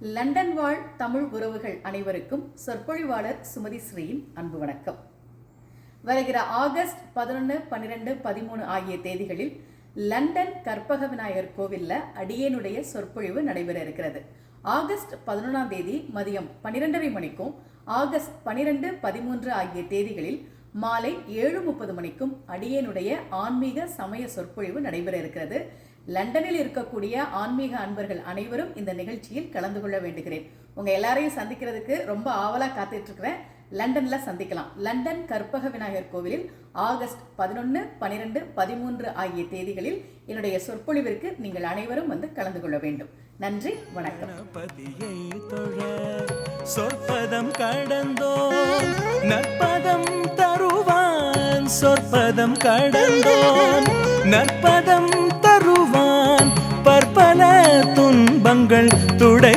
London வாழ் தமிழ் உறவுகள் அனைவருக்கும் சொற்பொழிவாளர் சுமதி ஸ்ரீயின் அன்பு வணக்கம். வருகிற ஆகஸ்ட் பதினொன்று பன்னிரெண்டு பதிமூணு ஆகிய தேதிகளில் லண்டன் கற்பக விநாயகர் கோவில்ல அடியேனுடைய சொற்பொழிவு நடைபெற இருக்கிறது. ஆகஸ்ட் பதினொன்றாம் தேதி மதியம் பன்னிரெண்டரை மணிக்கும் ஆகஸ்ட் பன்னிரெண்டு பதிமூன்று ஆகிய தேதிகளில் மாலை ஏழு முப்பது மணிக்கும் அடியேனுடைய ஆன்மீக சமய சொற்பொழிவு நடைபெற இருக்கிறது. லண்டனில் இருக்கக்கூடிய ஆன்மீக அன்பர்கள் அனைவரும் இந்த நிகழ்ச்சியில் கலந்து கொள்ள வேண்டுகிறேன். உங்க எல்லாரையும் சந்திக்கிறதுக்கு ரொம்ப ஆவலா காத்துட்டு இருக்கிறேன் லண்டன்ல சந்திக்கலாம். லண்டன் கற்பக விநாயகர் கோவிலில் ஆகஸ்ட் பதினொன்று பனிரெண்டு பதிமூன்று ஆகிய தேதிகளில் என்னுடைய சொற்பொழிவிற்கு நீங்கள் அனைவரும் வந்து கலந்து கொள்ள வேண்டும். நன்றி வணக்கம். சொற்பதம் கடந்தோ நற்பதம் தருவான் சொற்பதம் கடந்தோ நற்பதம் தருவான் துன்பங்கள் துடை